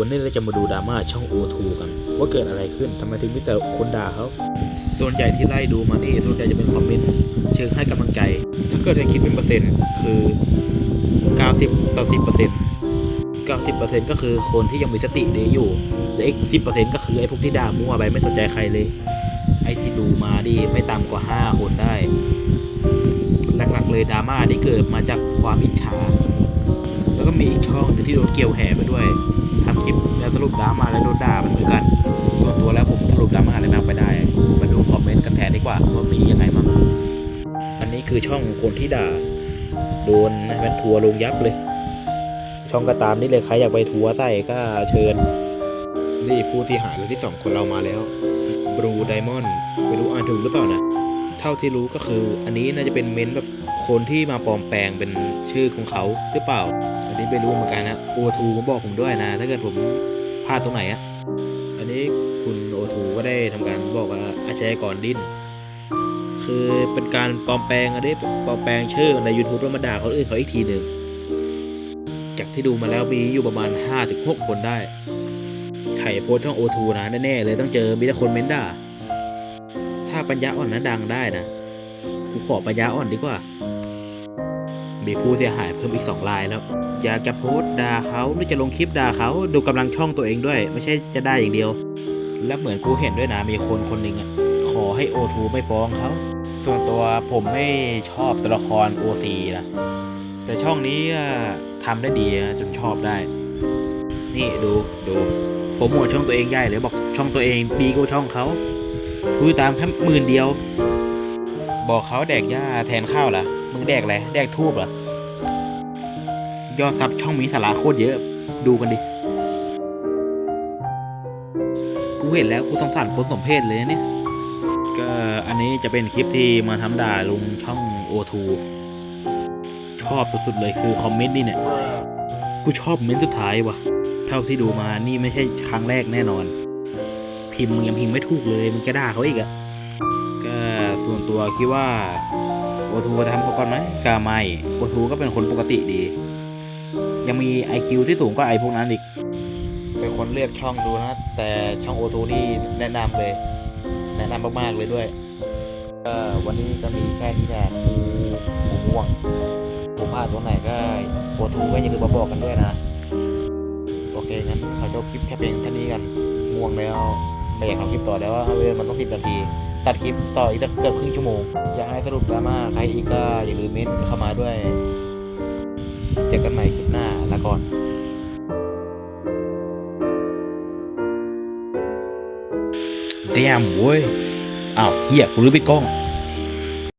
วันนี้เราจะมาดูดราม่าช่อง O2 กัน ว่าเกิดอะไรขึ้นทำไมถึงมีแต่คนด่าเขาส่วนใหญ่ที่ไล่ดูมานี่ส่วนใหญ่จะเป็นคอมเมนต์เชิงให้กำลังใจ ถ้าเกิดให้คิดเป็นเปอร์เซ็นต์คือ 90 ต่อ 10เปอร์เซ็นต์90เปอร์เซ็นต์ก็คือคนที่ยังมีสติดีอยู่แต่อีก 10เปอร์เซ็นต์ก็คือไอ้พวกที่ด่ามั่วไปไม่สนใจใครเลย ไอ้ที่ดูมาดิไม่ต่ำกว่า 5 คนได้ หลักๆเลยดราม่าที่เกิดมาจากความอิจฉา แล้วก็มีอีกช่องหนึงที่โดนเกี่ยวแห่ไปด้วยทำคลิปแล้วสรุปดราม่าแล้วโดนด่ามันเหมือนกัน ส่วนตัวแล้วผมสรุปดราม่าอะไรมากไปได้ มาดูคอมเมนต์กันแทนดีกว่าว่ามียังไงมั่งอันนี้คือช่องคนที่ด่า โดนนะเป็นทัวลงยับเลย ช่องก็ตามนี่เลยใครอยากไปทัวใส่ก็เชิญนี่ผู้ที่หายเลยที่สองคนเรามาแล้วบรูไดมอนด์ไม่รู้อ่านถูกหรือเปล่านะ เท่าที่รู้ก็คือ อันนี้น่าจะเป็นเม้นต์แบบคนที่มาปลอมแปลงเป็นชื่อของเขาหรือเปล่า อันนี้ไม่รู้เหมือนกันนะโอทูมาบอกผมด้วยนะ ถ้าเกิดผมพลาดตรงไหนอะอันนี้คุณโอทูก็ได้ทำการบอกว่าอาชญากรดิ้นคือเป็นการปลอมแปลงอันนี้ปลอมแปลงชื่อใน YouTube แล้วมาด่าคนอื่นเขาอีกทีหนึ่งจากที่ดูมาแล้วมีอยู่ประมาณ 5-6 คนได้ใครโพสต์ช่องโอทูนะแน่ๆเลยต้องเจอมีแต่คนเม้นด่า ถ้าปัญญาอ่อนนั้นดังได้นะ กูขอปัญญาอ่อนดีกว่า มีผู้เสียหายเพิ่มอีกสองรายแล้ว อยากจะโพสต์ด่าเขาหรือจะลงคลิปด่าเขาดูกำลังช่องตัวเองด้วย ไม่ใช่จะได้อย่างเดียว และเหมือนกูเห็นด้วยนะมีคนคนหนึ่งอะขอให้โอทูไม่ฟ้องเขา ส่วนตัวผมไม่ชอบตัวละครโอซีนะ แต่ช่องนี้ทำได้ดีนะจนชอบได้ นี่ดูดูผมโหวตช่องตัวเองใหญ่เลยบอกช่องตัวเองดีกว่าช่องเขา ผู้ติดตามแค่หมื่นเดียว บอกเขาแดกหญ้าแทนข้าวล่ะมึงแดกอะไรแดกทูบเหรอยอดซับช่องมีสาระโคตรเยอะ ดูกันดิ กูเห็นแล้วกูต้องสั่นปนสมเพศเลยเนี่ย ก็อันนี้จะเป็นคลิปที่มาทำด่าลุงช่อง O2 ชอบสุดๆเลยคือคอมเมนต์นี่เนี่ย กูชอบเมนต์สุดท้ายว่ะ เท่าที่ดูมานี่ไม่ใช่ครั้งแรกแน่นอน พิมพ์มึงยังพิมพ์ไม่ถูกเลยมึงจะด่าเขาอีกอะก็ส่วนตัวคิดว่าโอทูทำก่อนไหมก็ไม่โอทูก็เป็นคนปกติดี ยังมี IQ ที่สูงกว่าไอพวกนั้นอีกเป็นคนเลือกช่องดูนะ แต่ช่องโอทูนี่แนะนำเลย แนะนำมากๆเลยด้วยก็วันนี้ก็มีแค่นี้แหละกูกูง่วงผมพลาดตรงไหนก็โอทูก็อย่าลืมมาบอกกันด้วยนะ โอเคงั้นขอจบคลิปแค่เพียงเท่านี้กันง่วงแล้ว ไม่อยากทำคลิปต่อแล้วว่าเออมันต้องสิบนาที ตัดคลิปต่ออีกตั้งเกือบครึ่งชั่วโมง อยากให้สรุปดราม่าใครอีกก็อย่าลืมเม้นเข้ามาด้วย เจอกันใหม่คลิปหน้าละก่อนแดมเว้ยอ้าวเฮียกูรู้ปิดกล้อง